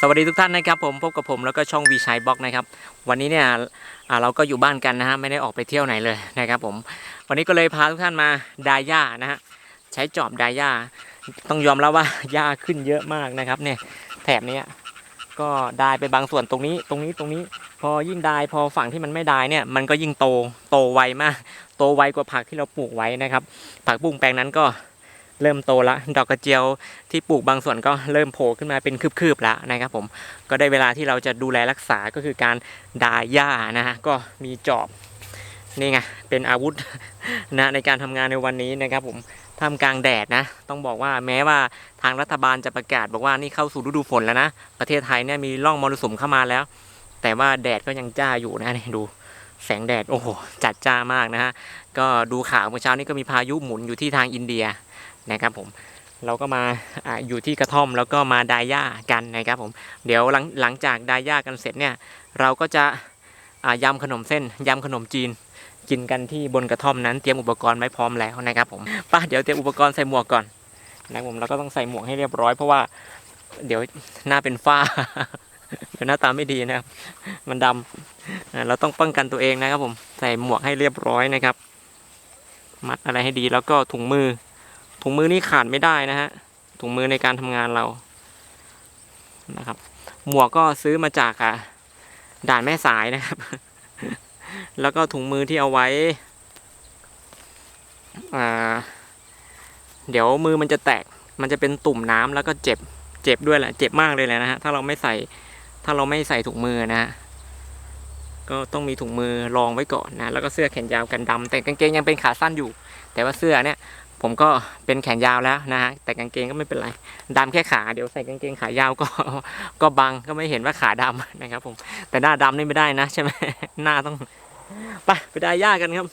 สวัสดีทุกท่านนะครับผมพบกับผมแล้วก็ช่องวีชัยบล็อกนะครับวันนี้เนี่ยเราก็อยู่บ้านกันนะฮะไม่ได้ออกไปเที่ยวไหนเลยนะครับผมวันนี้ก็เลยพาทุกท่านมาดายหญ้านะฮะใช้จอบดายหญ้าต้องยอมรับว่าหญ้าขึ้นเยอะมากนะครับเนี่ยแถบนี้ก็ดายไปบางส่วนตรงนี้ตรงนี้ตรงนี้ พอยิ่งดายพอฝั่งที่มันไม่ดายเนี่ยมันก็ยิ่งโตโตไวมาก โตไวกว่าผักที่เราปลูกไว้นะครับ ผักบุ้งแปลงนั้นก็ เริ่มโตละ ดอกกระเจียวที่ปลูกบางส่วนก็เริ่มโผล่ขึ้นมาเป็นคืบๆแล้วนะครับผมก็ได้เวลาที่เราจะดูแลรักษาก็คือการดายหญ้านะฮะก็มีจอบนี่ไงเป็นอาวุธนะในการทำงานในวันนี้นะครับผมท่ามกลางแดดนะ ต้องบอกว่าแม้ว่าทางรัฐบาลจะประกาศบอกว่านี่เข้าสู่ฤดูฝนแล้วนะ ประเทศไทยเนี่ยมีร่องมรสุมเข้ามาแล้ว แต่ว่าแดดก็ยังจ้าอยู่นะนี่ดูแสงแดด โอ้โห จัดจ้ามากนะฮะ ก็ดูข่าวเมื่อเช้านี้ก็มีพายุหมุนอยู่ที่ทางอินเดีย นะครับผมเราก็มาออยู่ที่กระท่อมแล้วก็มาดายหญ้ากันนะครับผมเดี๋ยวหลังหลังจากดายหญ้ากันเสร็จเนี่ยเราก็จะยำขนมเส้นยำขนมจีนกินกันที่บนกระท่อมนั้นเตรียมอุปกรณ์ไว้พร้อมแล้วนะครับผมป่ะเดี๋ยวเตรียมอุปกรณ์ใส่หมวกก่อนนะครับผมเราก็ต้องใส่หมวกให้เรียบร้อยเพราะว่าเดี๋ยวหน้าเป็นฝ้าเดี๋ยวหน้าตาไม่ดีนะครับ มันดำอ่าเราต้องป้องกันตัวเองนะครับผมใส่หมวกให้เรียบร้อยนะครับ มัดอะไรให้ดีแล้วก็ถุงมือ ถุงมือนี่ขาดไม่ได้นะฮะถุงมือในการทำงานเรานะครับ หมวกก็ซื้อมาจากอะด่านแม่สายนะครับ แล้วก็ถุงมือที่เอาไว้อ่าเดี๋ยวมือมันจะแตกมันจะเป็นตุ่มน้ำแล้วก็เจ็บเจ็บด้วยแหละเจ็บมากเลยแหละนะฮะถ้าเราไม่ใส่ถ้าเราไม่ใส่ถุงมือนะฮะก็ต้องมีถุงมือรองไว้ก่อนนะแล้วก็เสื้อแขนยาวกันดำแต่กางเกงยังเป็นขาสั้นอยู่ แต่ว่าเสื้อเนี่ย ผมก็เป็นแขนยาวแล้วนะฮะแต่กางเกงก็ไม่เป็นไรดำแค่ขาเดี๋ยวใส่กางเกงขายาวก็ก็บังก็ไม่เห็นว่าขาดำนะครับผมแต่หน้าดำนี่ไม่ได้นะใช่ไหมหน้าต้องไปไปได้ยากันครับ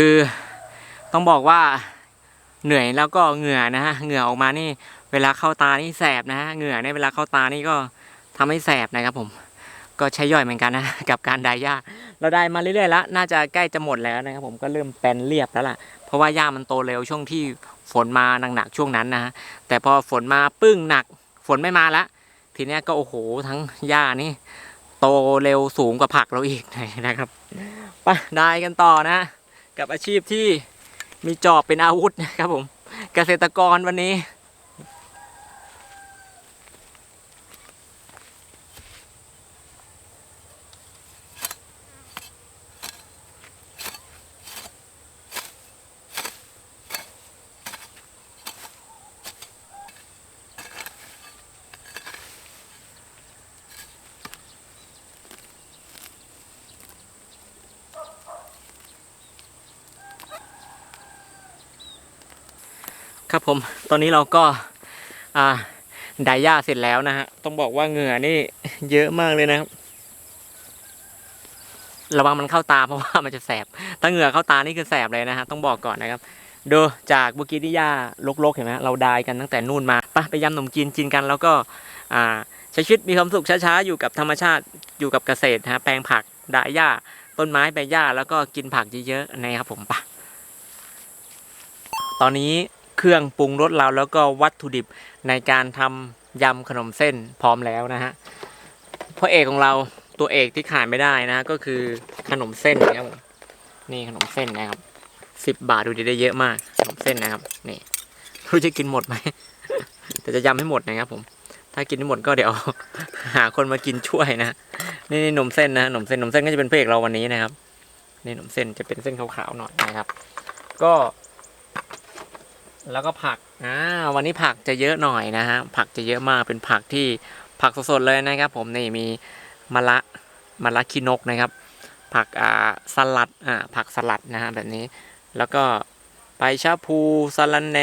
คือต้องบอกว่าเหนื่อยแล้วก็เหงื่อนะฮะเหงื่อออกมานี่ เวลาเข้าตานี่แสบนะฮะเหงื่อเนี่ยเวลาเข้าตานี่ก็ทำให้แสบนะครับผม ก็ใช้ย่อยเหมือนกันนะกับการไดายหญ้าเราได้มาเรื่อยๆแล้วน่าจะใกล้จะหมดแล้วนะครับผมก็เริ่มแปลนเรียบแล้วล่ะเพราะว่าหญ้ามันโตเร็วช่วงที่ฝนมาหนักๆช่วงนั้นนะฮะแต่พอฝนมาปึ้งหนัก ฝนไม่มาละทีเนี้ยก็โอ้โหทั้งหญ้านี่โตเร็วสูงกว่าผักเราอีกนะครับไปได้กันต่อนะ กับอาชีพที่มีจอบเป็นอาวุธนะครับผมเกษตรกรวันนี้ ครับผมตอนนี้เราก็อ่าไดย่าเสร็จแล้วนะฮะต้องบอกว่าเหงื่อนี่เยอะมากเลยนะครับ ระวังมันเข้าตาเพราะว่ามันจะแสบถ้าเหงื่อเข้าตานี่คือแสบเลยนะฮะต้องบอกก่อนนะครับดูจากเมื่อกี้ที่ยาลกๆเห็นไหมเราดายกันตั้งแต่นู่นมาไปไปยำขนมจีนกินกันแล้วก็อ่าใช้ชีวิตมีความสุขช้าๆ อยู่กับธรรมชาติอยู่กับเกษตรนะฮะแปลงผักดายหญ้าต้นไม้ใบหญ้าแล้วก็กินผักเยอะๆนะครับผมปะตอนนี้ เครื่องปรุงรสเราแล้วก็วัตถุดิบในการทำยำขนมเส้นพร้อมแล้วนะฮะพระเอกของเราตัวเอกที่ขาดไม่ได้นะก็คือขนมเส้นนะครับผมนี่ขนมเส้นนะครับสิบบาทดูดีได้เยอะมากขนมเส้นนะครับนี่รู้จะกินหมดไหมแต่จะยำให้หมดนะครับ ผม ถ้ากินไม่หมดก็เดี๋ยว หาคนมากินช่วยนะนี่นี่นมเส้นนะนมเส้นนมเส้นก็จะเป็นพระเอกเราวันนี้นะครับนี่นมเส้นจะเป็นเส้นขาวๆหน่อยนะครับ ก็ แล้วก็ผักอ่าวันนี้ผักจะเยอะหน่อยนะฮะผักจะเยอะมากเป็นผักที่ผักสดๆเลยนะครับ ผมนี่มีมะละมะละขี้นกนะครับ ผักอ่าสลัดอ่าผักสลัดนะฮะแบบนี้ แล้วก็ใบชะพูสะระแหน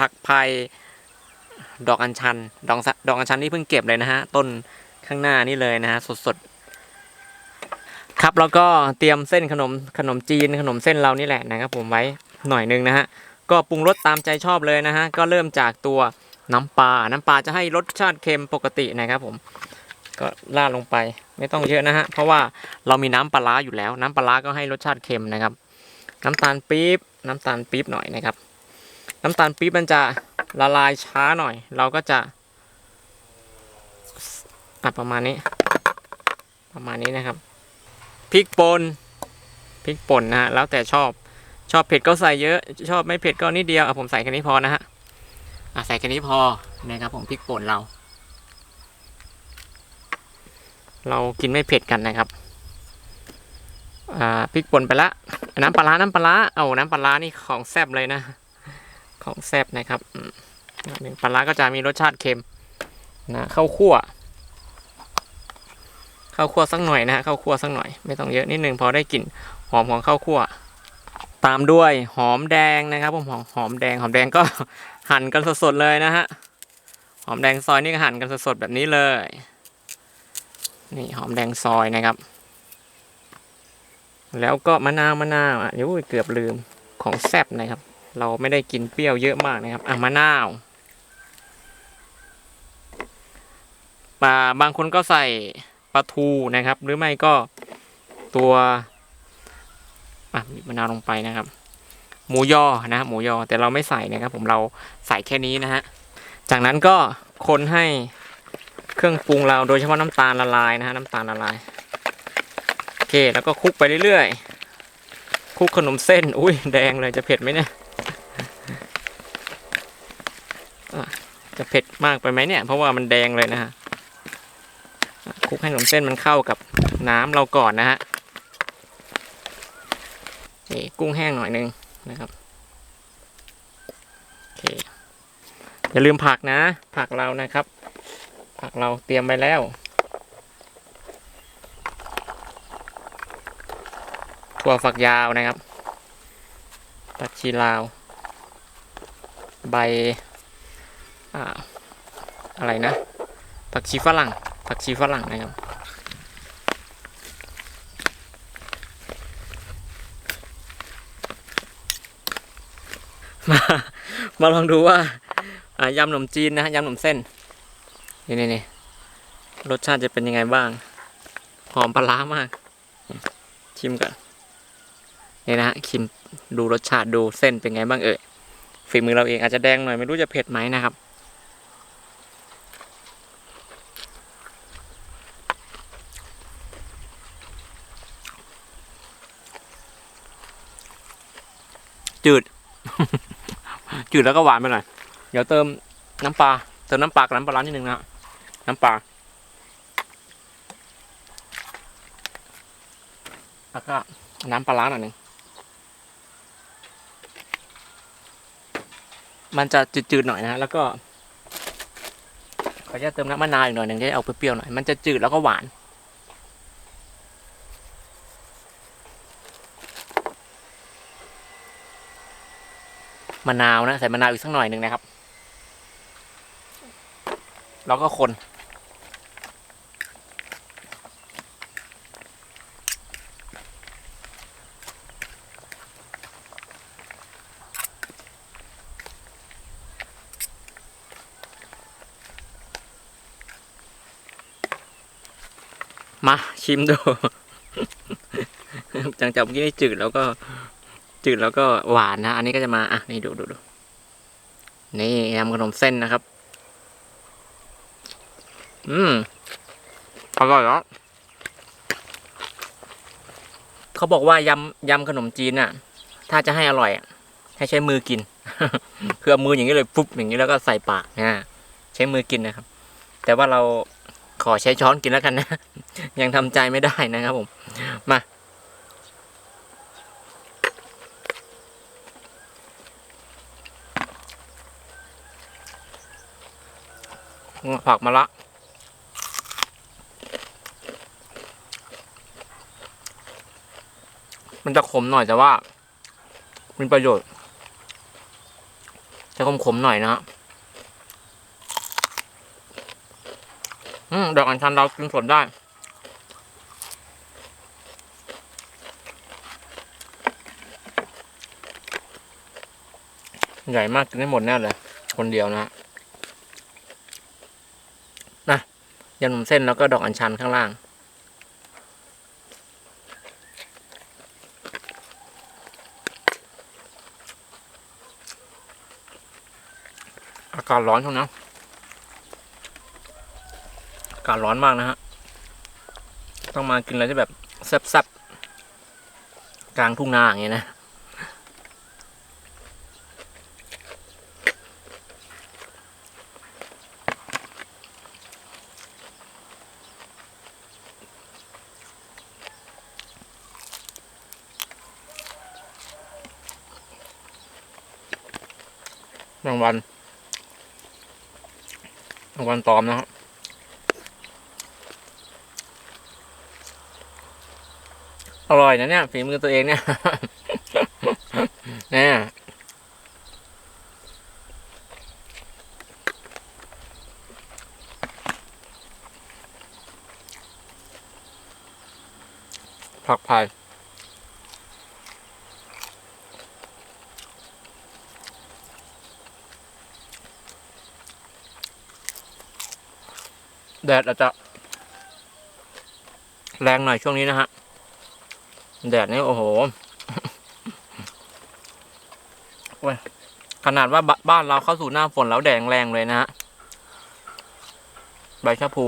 ผักไผ่ดอกอัญชันดอกสดอกอัญชันนี่เพิ่งเก็บเลยนะฮะต้นข้างหน้านี่เลยนะฮะสดๆครับแล้วก็เตรียมเส้นขนมขนมจีนขนมเส้นเรานี่แหละนะครับผมไว้หน่อยนึงนะฮะ ก็ปรุงรสตามใจชอบเลยนะฮะก็เริ่มจากตัวน้ำปลา น้ำปลาจะให้รสชาติเค็มปกตินะครับผมก็ราดลงไปไม่ต้องเยอะนะฮะเพราะว่าเรามีน้ำปลาร้าอยู่แล้ว น้ำปลาร้าก็ให้รสชาติเค็มนะครับ น้ำตาลปี๊บน้ำตาลปี๊บหน่อยนะครับ น้ำตาลปี๊บมันจะละลายช้าหน่อย เราก็จะอะประมาณนี้ ประมาณนี้นะครับพริกป่นพริกป่นนะฮะแล้วแต่ชอบ ชอบเผ็ดก็ใส่เยอะ ชอบไม่เผ็ดก็นิดเดียวอะผมใส่แค่นี้พอนะฮะอะใส่แค่นี้พอนะครับผมพริกป่นเรา เรากินไม่เผ็ดกันนะครับอ่าพริกป่นไปละน้ำปลาร้าน้ำปลาร้าเอาน้ำปลาร้านี่ของแซ่บเลยนะ ของแซ่บนะครับหนึ่งปลาร้าก็จะมีรสชาติเค็มนะข้าวคั่วข้าวคั่วสักหน่อยนะฮะข้าวคั่วสักหน่อยไม่ต้องเยอะนิดนึงพอได้กลิ่นหอมของข้าวคั่ว ตามด้วยหอมแดงนะครับผมหอมหอมแดงหอมแดงก็หั่นกันสดๆเลยนะฮะหอมแดงซอยนี่ก็หั่นกันสดๆแบบนี้เลยนี่หอมแดงซอยนะครับ แล้วก็มะนาวมะนาวอะเดี๋ยวเกือบลืมของแซ่บนะครับ เราไม่ได้กินเปรี้ยวเยอะมากนะครับอะมะนาวปลาบางคนก็ใส่ปลาทูนะครับ หรือไม่ก็ตัว อะบีบมะนาวลงไปนะครับ หมูยอนะหมูยอแต่เราไม่ใส่นะครับ ผมเราใส่แค่นี้นะฮะจากนั้นก็คนให้เครื่องปรุงเราโดยเฉพาะน้ำตาลละลายนะฮะน้ำตาลละลายโอเคแล้วก็คลุกไปเรื่อยๆคลุกขนมเส้นอุ้ยแดงเลยจะเผ็ดไหมเนี่ยจะเผ็ดมากไปไหมเนี่ย เพราะว่ามันแดงเลยนะฮะคลุกให้ขนมเส้นมันเข้ากับน้ำเราก่อนนะฮะ นี่กุ้งแห้งหน่อยนึงนะครับโอเคอย่าลืมผักนะ ผักเรานะครับ ผักเราเตรียมไปแล้วถั่วฝักยาวนะครับผักชีลาว ใบอ่าอะไรนะผักชีฝรั่งผักชีฝรั่งนะครับ มา มาลองดูว่า อ่ายำขนมจีนนะฮะยำขนมเส้น นี่นี่นี่รสชาติจะเป็นยังไงบ้าง หอมปลาร้ามาก ชิมกันนี่นะฮะชิมดูรสชาติดูเส้นเป็นไงบ้างเอ่ยฝีมือเราเองอาจจะแดงหน่อยไม่รู้จะเผ็ดไหมนะครับ จืด จืดแล้วก็หวานไปหน่อย เดี๋ยวเติมน้ำปลา เติมน้ำปลากับน้ำปลาร้านิดนึงนะน้ำปลา แล้วก็น้ำปลาร้าหน่อยหนึ่งมันจะจืดๆหน่อยนะฮะ แล้วก็ขอจะเติมน้ำมะนาวอีกหน่อยหนึ่งได้เอาเปรี้ยวๆหน่อย มันจะจืดแล้วก็หวาน มะนาวนะใส่มะนาวอีกสักหน่อยหนึ่งนะครับ แล้วก็คน มาชิมดูจังจากเมื่อกี้จืดแล้วก็ จืดแล้วก็หวานนะ อันนี้ก็จะมา อะ นี่ดูดูดูนี่ยำขนมเส้นนะครับ อืม อร่อยแล้วเขาบอกว่ายำยำขนมจีนอะ ถ้าจะให้อร่อย ให้ใช้มือกิน คือเอามืออย่างนี้เลยปุ๊บอย่างนี้แล้วก็ใส่ปากนะใช้มือกินนะครับ แต่ว่าเราขอใช้ช้อนกินแล้วกันนะ ยังทำใจไม่ได้นะครับผม มา ผักมาละมันจะขมหน่อยแต่ว่ามีประโยชน์ จะขมขมหน่อยนะฮะอืมดอกอัญชันเรากินสดได้ ใหญ่มากกินได้หมดแน่เลย คนเดียวนะฮะนะ ยำขนมเส้นแล้วก็ดอกอัญชันข้างล่าง อากาศร้อนช่วงนี้อากาศร้อนมากนะฮะ ต้องมากินอะไรที่แบบแซ่บๆกลางทุ่งนาอย่างเงี้ยนะ รางวัลรางวัลตอมนะครับอร่อยนะเนี่ยฝีมือตัวเองเนี่ยเนี่ยผักพาย แดดอาจจะ แรงหน่อยช่วงนี้นะฮะ แดดนี่โอ้โหขนาดว่าบบ้านเราเข้าสู่หน้าฝนแล้วแดดแรงเลยนะฮะ ใบชะพู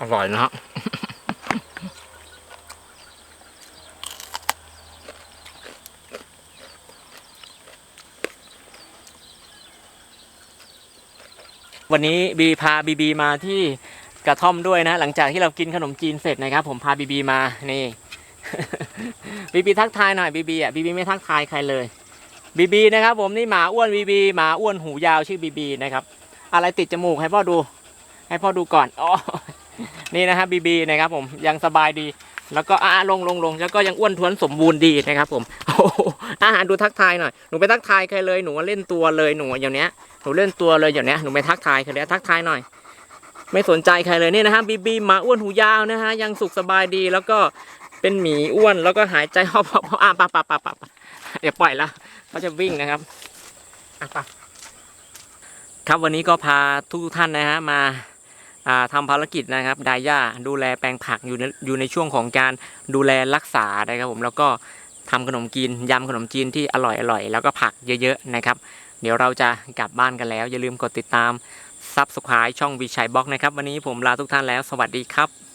อร่อยนะฮะวันนี้บีพาบีบีมาที่กระท่อมด้วยนะ หลังจากที่เรากินขนมจีนเสร็จนะครับ ผมพาบีบีมานี่ บีบีทักทายหน่อยบีบีอะบีบีไม่ทักทายใครเลยบีบีนะครับ ผมนี่หมาอ้วนบีบีหมาอ้วนหูยาวชื่อบีบีนะครับ อะไรติดจมูกให้พ่อดู ให้พ่อดูก่อนอ๋อ นี่นะครับบีบีนะครับผมยังสบายดี แล้วก็อ่าลงลงลงแล้วก็ยังอ้วนท้วนสมบูรณ์ดีนะครับผมโอ้โหอาหารดูทักทายหน่อยหนูไปทักทายใครเลยหนูเล่นตัวเลยหนูอย่างเนี้ยหนูเล่นตัวเลยอย่างเนี้ยหนูไปทักทายใครเลยทักทายหน่อย ไม่สนใจใครเลยนี่นะฮะบีบีหมาอ้วนหูยาวนะฮะยังสุขสบายดีแล้วก็เป็นหมีอ้วนแล้วก็หายใจหอบหอบอบอะปะปะปะปะเดี๋ยวปล่อยละเขาจะวิ่งนะครับอะไปครับวันนี้ก็พาทุกท่านนะฮะมา ทำทำภารกิจนะครับดาย่าดูแลแปลงผักอยู่ในอยู่ในช่วงของการดูแลรักษานะครับผมแล้วก็ทำขนมจีนยำขนมจีนที่อร่อยอร่อยแล้วก็ผักเยอะๆนะครับ เดี๋ยวเราจะกลับบ้านกันแล้ว อย่าลืมกดติดตามซับสไครต์ช่องวิชัยบล็อกนะครับ วันนี้ผมลาทุกท่านแล้ว สวัสดีครับ